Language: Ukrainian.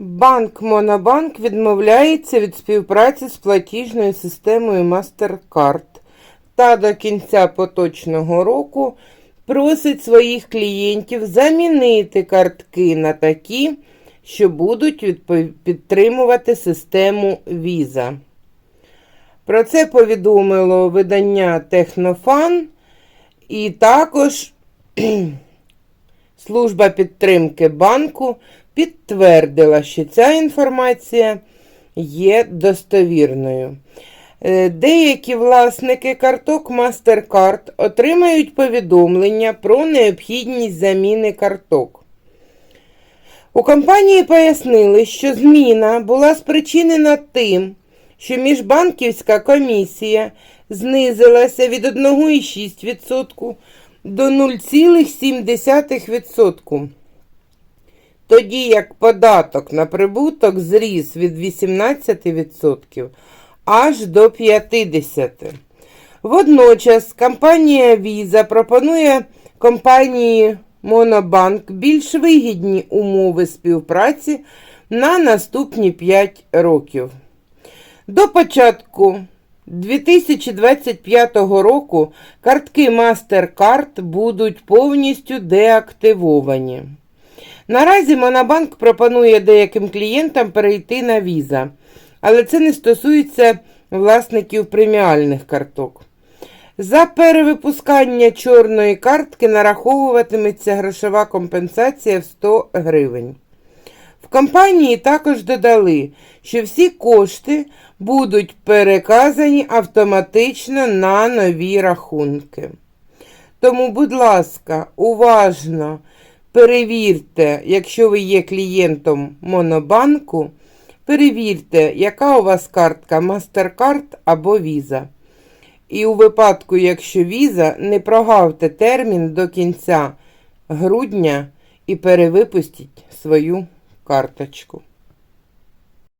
Банк Монобанк відмовляється від співпраці з платіжною системою MasterCard та до кінця поточного року просить своїх клієнтів замінити картки на такі, що будуть підтримувати систему Visa. Про це повідомило видання Технофан і також служба підтримки банку підтвердила, що ця інформація є достовірною. Е, Деякі власники карток MasterCard отримають повідомлення про необхідність заміни карток. У компанії пояснили, що зміна була спричинена тим, що міжбанківська комісія знизилася від 1,6% до 0,7%, тоді як податок на прибуток зріс від 18% аж до 50%. Водночас компанія Visa пропонує компанії Монобанк більш вигідні умови співпраці на наступні 5 років. До початку 2025 року картки MasterCard будуть повністю деактивовані. Наразі Монобанк пропонує деяким клієнтам перейти на Visa, але це не стосується власників преміальних карток. За перевипускання чорної картки нараховуватиметься грошова компенсація в 100 гривень. В компанії також додали, що всі кошти будуть переказані автоматично на нові рахунки. Тому, будь ласка, уважно перевірте, якщо ви є клієнтом Монобанку, перевірте, яка у вас картка MasterCard або Visa. І у випадку, якщо Visa, не прогавте термін до кінця грудня і перевипустіть свою карточку.